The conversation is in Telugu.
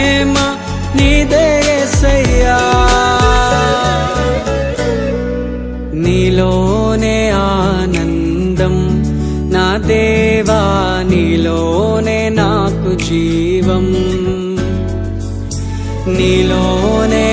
ప్రేమ నీదేసయ్యా నీలోనే ఆనందం నా దేవా నీలోనే నాకు జీవం. నీలోనే